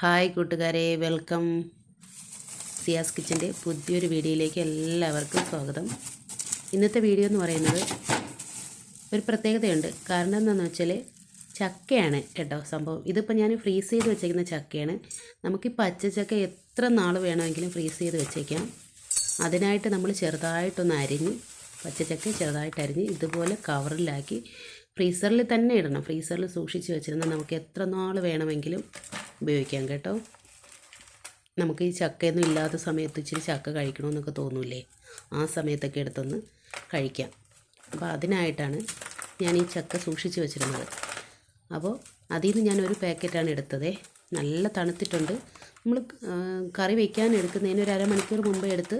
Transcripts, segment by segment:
Hi കൂട്ടുകാരെ welcome. Ciaz കിച്ചന്റെ പുതിയൊരു വീഡിയോയിലേക്ക് എല്ലാവർക്കും സ്വാഗതം. ഇന്നത്തെ വീഡിയോ എന്ന് പറയുന്നത് ഒരു പ്രത്യേകതയുണ്ട്. കാരണം എന്താണെന്ന് വെച്ചാൽ ചക്കയാണ് കേട്ടോ സംഭവം. ഇതിപ്പോൾ ഞാൻ ഫ്രീസ് ചെയ്ത് വെച്ചേക്കുന്ന ചക്കയാണ്. നമുക്ക് ഈ എത്ര നാൾ വേണമെങ്കിലും ഫ്രീസ് ചെയ്ത് വെച്ചേക്കാം. അതിനായിട്ട് നമ്മൾ ചെറുതായിട്ടൊന്ന് അരിഞ്ഞ് പച്ചച്ചക്ക ചെറുതായിട്ട് അരിഞ്ഞ് ഇതുപോലെ കവറിലാക്കി ഫ്രീസറിൽ തന്നെ ഇടണം. ഫ്രീസറിൽ സൂക്ഷിച്ച് വെച്ചിരുന്നാൽ നമുക്ക് എത്ര നാൾ വേണമെങ്കിലും ഉപയോഗിക്കാം കേട്ടോ. നമുക്ക് ഈ ചക്കയൊന്നും ഇല്ലാത്ത സമയത്ത് ഇച്ചിരി ചക്ക കഴിക്കണമെന്നൊക്കെ തോന്നൂലേ ആ സമയത്തൊക്കെ എടുത്തൊന്ന് കഴിക്കാം. അപ്പോൾ അതിനായിട്ടാണ് ഞാൻ ഈ ചക്ക സൂക്ഷിച്ച് വെച്ചിരുന്നത്. അപ്പോൾ അതിൽ നിന്ന് ഞാൻ ഒരു പാക്കറ്റാണ് എടുത്തത്. നല്ല തണുത്തിട്ടുണ്ട്. നമ്മൾ കറി വയ്ക്കാൻ എടുക്കുന്നതിന് ഒരു അരമണിക്കൂർ മുമ്പ് എടുത്ത്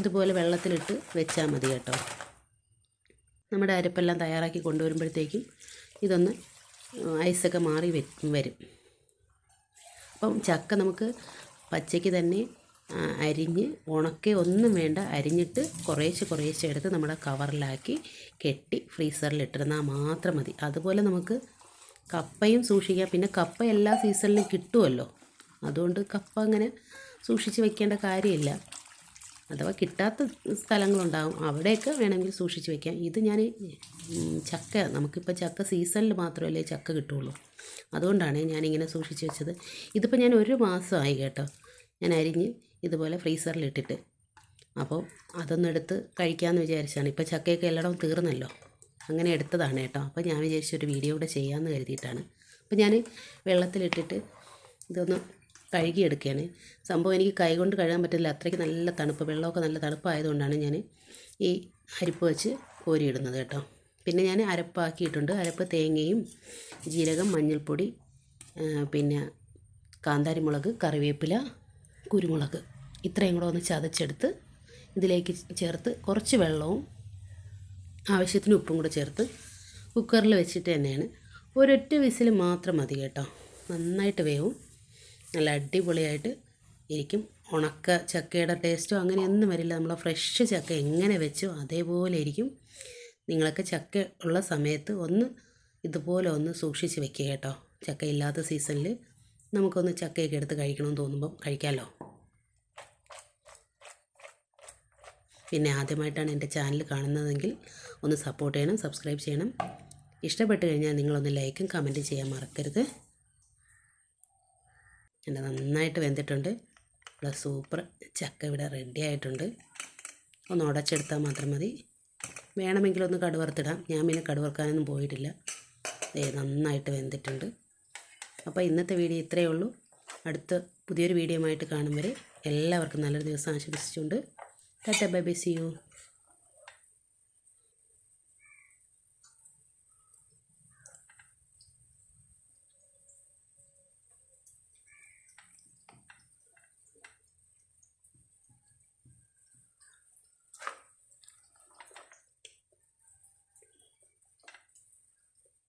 ഇതുപോലെ വെള്ളത്തിലിട്ട് വെച്ചാൽ മതി കേട്ടോ. നമ്മുടെ അരപ്പെല്ലാം തയ്യാറാക്കി കൊണ്ടുവരുമ്പോഴത്തേക്കും ഇതൊന്ന് ഐസൊക്കെ മാറി വരും. അപ്പം ചക്ക നമുക്ക് പച്ചയ്ക്ക് തന്നെ അരിഞ്ഞ് ഉണക്കെ ഒന്നും വേണ്ട അരിഞ്ഞിട്ട് കുറേശ്ശെ കുറേശ്ശെ എടുത്ത് നമ്മുടെ കവറിലാക്കി കെട്ടി ഫ്രീസറിൽ ഇട്ടിരുന്നാൽ മാത്രം മതി. അതുപോലെ നമുക്ക് കപ്പയും സൂക്ഷിക്കാം. പിന്നെ കപ്പ എല്ലാ സീസണിലും കിട്ടുമല്ലോ. അതുകൊണ്ട് കപ്പ അങ്ങനെ സൂക്ഷിച്ച് വെക്കേണ്ട കാര്യമില്ല. അഥവാ കിട്ടാത്ത സ്ഥലങ്ങളുണ്ടാകും അവിടെയൊക്കെ വേണമെങ്കിൽ സൂക്ഷിച്ച് വെക്കാം. ഇത് ഞാൻ ചക്ക നമുക്കിപ്പോൾ ചക്ക സീസണിൽ മാത്രമല്ലേ ചക്ക കിട്ടുള്ളൂ. അതുകൊണ്ടാണ് ഞാനിങ്ങനെ സൂക്ഷിച്ച് വെച്ചത്. ഇതിപ്പോൾ ഞാൻ ഒരു മാസമായി കേട്ടോ. ഞാൻ അരിഞ്ഞ് ഇതുപോലെ ഫ്രീസറിലിട്ടിട്ട് അപ്പോൾ അതൊന്നെടുത്ത് കഴിക്കാമെന്ന് വിചാരിച്ചാണ്. ഇപ്പോൾ ചക്കയൊക്കെ എല്ലായിടവും തീർന്നല്ലോ. അങ്ങനെ എടുത്തതാണ് കേട്ടോ. അപ്പോൾ ഞാൻ വിചാരിച്ചൊരു വീഡിയോ കൂടെ ചെയ്യാമെന്ന് കരുതിയിട്ടാണ്. അപ്പോൾ ഞാൻ വെള്ളത്തിലിട്ടിട്ട് ഇതൊന്ന് കഴുകിയെടുക്കുകയാണ്. സംഭവം എനിക്ക് കൈകൊണ്ട് കഴുകാൻ പറ്റില്ല. അത്രയ്ക്ക് നല്ല തണുപ്പ് വെള്ളമൊക്കെ നല്ല തണുപ്പായതുകൊണ്ടാണ് ഞാൻ ഈ അരിപ്പ് വെച്ച് കോരിയിടുന്നത് കേട്ടോ. പിന്നെ ഞാൻ അരപ്പാക്കിയിട്ടുണ്ട്. അരപ്പ് തേങ്ങയും ജീരകം മഞ്ഞൾപ്പൊടി പിന്നെ കാന്താരി മുളക് കറിവേപ്പില കുരുമുളക് ഇത്രയും കൂടെ ഒന്ന് ചതച്ചെടുത്ത് ഇതിലേക്ക് ചേർത്ത് കുറച്ച് വെള്ളവും ആവശ്യത്തിന് ഉപ്പും കൂടെ ചേർത്ത് കുക്കറിൽ വെച്ചിട്ട് തന്നെയാണ്. ഒരൊറ്റ വിസിൽ മാത്രം മതി കേട്ടോ. നന്നായിട്ട് വേവും. നല്ല അടിപൊളിയായിട്ട് ഇരിക്കും. ഉണക്ക ചക്കയുടെ ടേസ്റ്റോ അങ്ങനെയൊന്നും വരില്ല. നമ്മൾ ഫ്രഷ് ചക്ക എങ്ങനെ വെച്ചോ അതേപോലെ ഇരിക്കും. നിങ്ങളൊക്കെ ചക്ക ഉള്ള സമയത്ത് ഒന്ന് ഇതുപോലെ ഒന്ന് സൂക്ഷിച്ച് വെക്കുക കേട്ടോ. ചക്ക ഇല്ലാത്ത സീസണിൽ നമുക്കൊന്ന് ചക്കയൊക്കെ എടുത്ത് കഴിക്കണമെന്ന് തോന്നുമ്പം കഴിക്കാമല്ലോ പിന്നെ ആദ്യമായിട്ടാണ് എന്റെ ചാനൽ കാണുന്നതെങ്കിൽ ഒന്ന് സപ്പോർട്ട് ചെയ്യണം സബ്സ്ക്രൈബ് ചെയ്യണം. ഇഷ്ടപ്പെട്ട് കഴിഞ്ഞാൽ നിങ്ങളൊന്ന് ലൈക്കും കമന്റും ചെയ്യാൻ മറക്കരുത്. എന്റെ നന്നായിട്ട് വെന്തിട്ടുണ്ട്. ഇവിടെ സൂപ്പർ ചക്ക ഇവിടെ റെഡി ആയിട്ടുണ്ട്. ഒന്ന് ഉടച്ചെടുത്താൽ മാത്രം മതി. വേണമെങ്കിൽ ഒന്ന് കടുവറുത്തിടാം. ഞാൻ പിന്നെ കടുവറുക്കാനൊന്നും പോയിട്ടില്ല. ഏ നന്നായിട്ട് വെന്തിട്ടുണ്ട്. അപ്പോൾ ഇന്നത്തെ വീഡിയോ ഇത്രയേ ഉള്ളൂ. അടുത്ത പുതിയൊരു വീഡിയോ ആയിട്ട് കാണും വരെ എല്ലാവർക്കും നല്ലൊരു ദിവസം ആശംസിച്ചുകൊണ്ട് tata bye bye see you.